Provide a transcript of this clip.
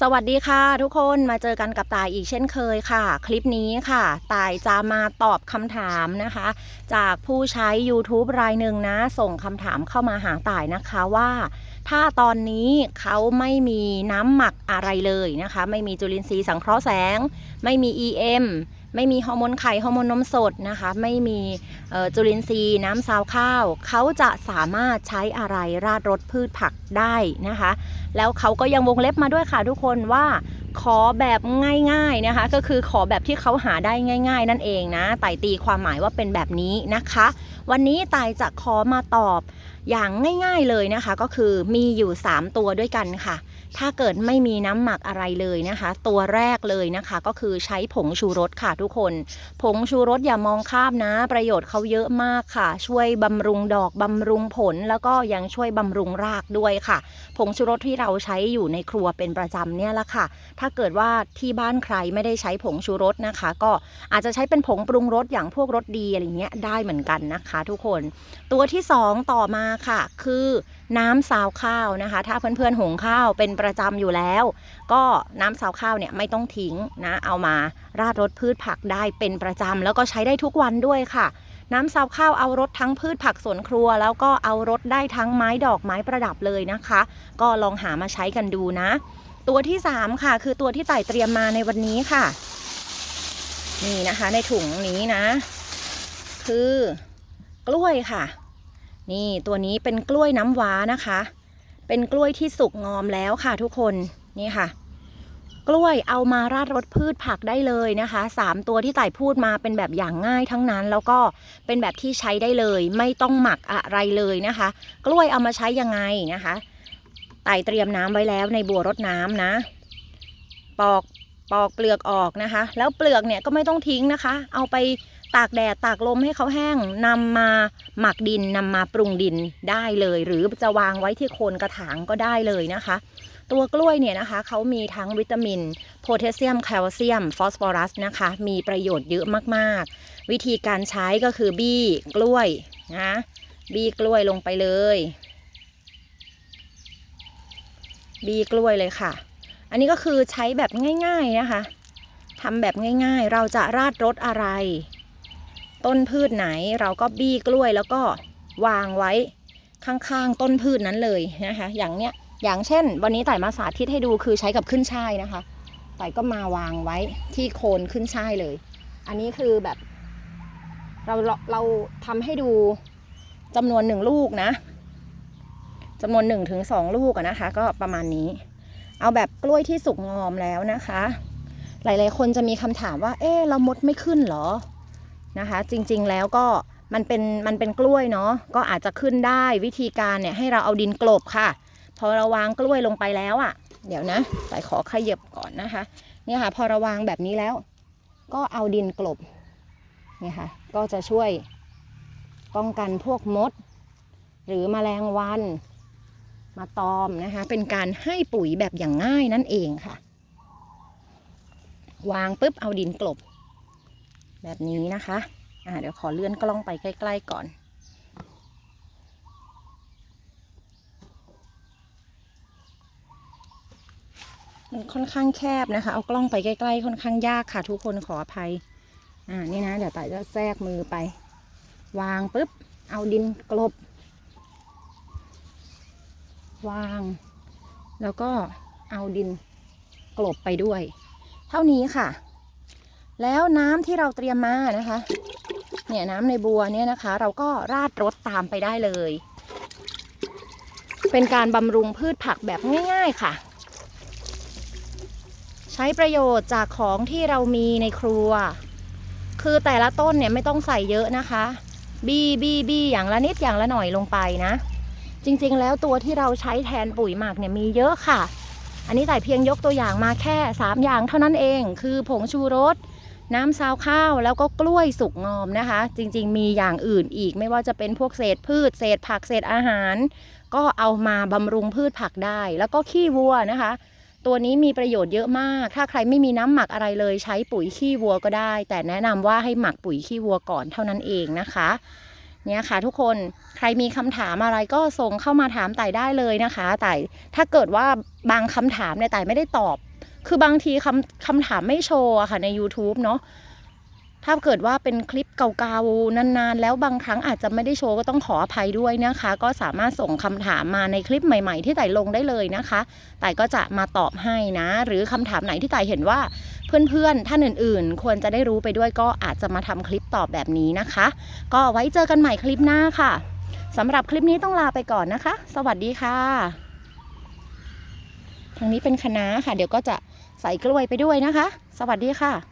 สวัสดีค่ะทุกคนมาเจอกันกับตายอีกเช่นเคยค่ะ คลิปนี้ค่ะ ตายจะมาตอบคำถามนะคะ จากผู้ใช้ YouTube รายหนึ่งนะ ส่งคำถามเข้ามาหาตายนะคะว่า ถ้าตอนนี้เขาไม่มีน้ำหมักอะไรเลยนะคะ ไม่มีจุลินทรีย์สังเคราะห์แสง ไม่มี EM ไม่มีฮอร์โมนไข่ฮอร์โมนนมสดนะคะ ไม่มีจุลินทรีย์น้ำซาวข้าว เขาจะสามารถใช้อะไรราดรสพืชผักได้นะคะ แล้วเขาก็ยังวงเล็บมาด้วยค่ะทุกคนว่าขอแบบง่ายๆนะคะ ก็คือขอแบบที่เขาหาได้ง่าย ๆ นั่นเองนะไต่ตีความหมายว่าเป็นแบบนี้นะคะ วันนี้ไต่จะขอมาตอบ อย่างง่ายๆเลยนะคะ ก็คือมีอยู่ 3 ตัวด้วยกันค่ะ ถ้าเกิดไม่มีน้ำหมักอะไรเลยนะคะ ตัวแรกเลยนะคะ ก็คือใช้ผงชูรสค่ะทุกคน ผงชูรสอย่ามองข้ามนะ ประโยชน์เขาเยอะมากค่ะ ช่วยบำรุงดอกบำรุงผลแล้วก็ยังช่วยบำรุงรากด้วยค่ะ ผงชูรสที่เราใช้อยู่ในครัวเป็นประจำเนี่ยละค่ะ ถ้าเกิดว่าที่บ้านใครไม่ได้ใช้ผงชูรสนะคะ ก็อาจจะใช้เป็นผงปรุงรสอย่างพวกรสดีอะไรเงี้ยได้เหมือนกันนะคะ ทุกคน ตัวที่สองต่อมาค่ะ คือน้ำซาวข้าวนะคะ ถ้าเพื่อนๆหุงข้าวเป็นประจำอยู่แล้ว ก็น้ำซาวข้าวเนี่ยไม่ต้องทิ้งนะเอามาราดรสพืชผักได้เป็นประจำแล้วก็ใช้ได้ทุกวันด้วยค่ะ น้ำซาวข้าวเอารสทั้งพืชผักสวนครัว แล้วก็เอารสได้ทั้งไม้ดอกไม้ประดับเลยนะคะ ก็ลองหามาใช้กันดูนะ ตัวที่ 3 ค่ะ คือตัวที่ไต่เตรียมมาในวันนี้ค่ะ นี่นะคะในถุงนี้นะ คือกล้วยค่ะ นี่ตัวนี้เป็นกล้วยน้ำว้านะคะ เป็นกล้วยที่สุกงอมแล้วค่ะทุกคนนี่ค่ะ กล้วยเอามาราดรสพืชผักได้เลยนะคะสามตัวที่ไต่พูดมาเป็นแบบอย่างง่ายทั้งนั้น แล้วก็เป็นแบบที่ใช้ได้เลย ไม่ต้องหมักอะไรเลยนะคะ กล้วยเอามาใช้ยังไงนะคะไต่เตรียมน้ำไว้แล้วในบัวรดน้ำนะ ปอกปอกเปลือกออกนะคะ แล้วเปลือกเนี่ยก็ไม่ต้องทิ้งนะคะ เอาไป ตากแดดตากลมให้เขาแห้งนำมาหมักดินนำมาปรุงดินได้เลย หรือจะวางไว้ที่โคนกระถางก็ได้เลยนะคะ ตัวกล้วยเนี่ยนะคะเขามีทั้งวิตามินโพแทสเซียมแคลเซียม ฟอสฟอรัสนะคะ มีประโยชน์เยอะมากๆ วิธีการใช้ก็คือบี้กล้วยนะบี้กล้วยลงไปเลย บี้กล้วยเลยค่ะ อันนี้ก็คือใช้แบบง่าย ๆนะคะทำแบบง่ายๆ เราจะราดรสอะไร ต้นพืชไหนเราก็บี้กล้วยแล้วก็วางไว้ข้างๆต้นพืชนั้นเลยนะคะ อย่างเนี้ยอย่างเช่น วันนี้ไต่มาสาธิตให้ดูคือใช้กับขึ้นช่ายนะคะไต่ก็มาวางไว้ที่โคนขึ้นช่ายเลย อันนี้คือแบบ เราเราเราทำให้ดูจำนวนหนึ่งลูกนะจำนวนหนึ่งถึงสองลูกนะคะ ก็ประมาณนี้ เอาแบบกล้วยที่สุกงอมแล้วนะคะ หลายๆ คนจะมีคำถามว่า เอ๊ะเรามดไม่ขึ้นหรอ นะคะ จริงๆแล้วก็มันเป็นมันเป็นกล้วยเนาะก็อาจจะขึ้นได้วิธีการเนี่ยให้เราเอาดินกลบค่ะ พอเราวางกล้วยลงไปแล้วอะ่ะ เดี๋ยวนะใส่ขอขยับก่อนนะคะเนี่ยค่ะ พอเราวางแบบนี้แล้ว ก็เอาดินกลบเนี่ยค่ะ ก็จะช่วยป้องกันพวกมด หรือแมลงวัน มาตอมนะคะ เป็นการให้ปุ๋ยแบบอย่างง่ายนั่นเองค่ะ วางปุ๊บเอาดินกลบ แบบนี้นะคะอ่าเดี๋ยวขอเลื่อนกล้องไปใกล้ๆก่อน มันค่อนข้างแคบนะคะ เอากล้องไปใกล้ๆค่อนข้างยากค่ะ ทุกคนขออภัย อ่านี่นะ เดี๋ยวไต่จะแทรกมือไป วางปุ๊บ เอาดินกลบ วาง แล้วก็เอาดินกลบไปด้วย เท่านี้ค่ะ แล้วน้ำที่เราเตรียมมานะคะ เนี่ยน้ำในบัวเนี่ยนะคะ เราก็ราดรสตามไปได้เลย เป็นการบำรุงพืชผักแบบง่าย ๆค่ะ ใช้ประโยชน์จากของที่เรามีในครัว คือแต่ละต้นเนี่ยไม่ต้องใส่เยอะนะคะ บี้บี้บี้อย่างละนิดอย่างละหน่อยลงไปนะ จริงๆ แล้วตัวที่เราใช้แทนปุ๋ยหมักเนี่ยมีเยอะค่ะ อันนี้แต่เพียงยกตัวอย่างมาแค่ 3 อย่างเท่านั้นเอง คือผงชูรส น้ำซาวข้าวแล้วก็กล้วยสุกงอมนะคะ จริงๆ มีอย่างอื่นอีกไม่ว่าจะเป็นพวกเศษพืช เศษผักเศษอาหาร ก็เอามาบำรุงพืชผักได้ แล้วก็ขี้วัวนะคะ ตัวนี้มีประโยชน์เยอะมาก ถ้าใครไม่มีน้ำหมักอะไรเลยใช้ปุ๋ยขี้วัวก็ได้ แต่แนะนำว่าให้หมักปุ๋ยขี้วัวก่อนเท่านั้นเองนะคะเนี่ยค่ะทุกคนใครมีคำถามอะไรก็ส่งเข้ามาถามไต่ได้เลยนะคะไต่ถ้าเกิดว่าบางคำถามเนี่ยไต่ไม่ได้ตอบ คือบางทีคำคำถามไม่โชว์อะค่ะใน YouTube เนาะถ้าเกิดว่าเป็นคลิปเก่าๆนานๆ แล้วบางครั้งอาจจะไม่ได้โชว์ก็ต้องขออภัยด้วยนะคะ ก็สามารถส่งคำถามมาในคลิปใหม่ๆ ที่ไต่ลงได้เลยนะคะไต่ก็จะมาตอบให้นะ หรือคำถามไหนที่ไต่เห็นว่าเพื่อนๆท่านอื่นๆ ควรจะได้รู้ไปด้วยก็อาจจะมาทำคลิปตอบแบบนี้นะคะ ก็ไว้เจอกันใหม่คลิปหน้าค่ะสำหรับคลิปนี้ต้องลาไปก่อนนะคะ สวัสดีค่ะทางนี้เป็นคณะค่ะ เดี๋ยวก็จะ ใส่กล้วยไปด้วยนะคะ สวัสดีค่ะ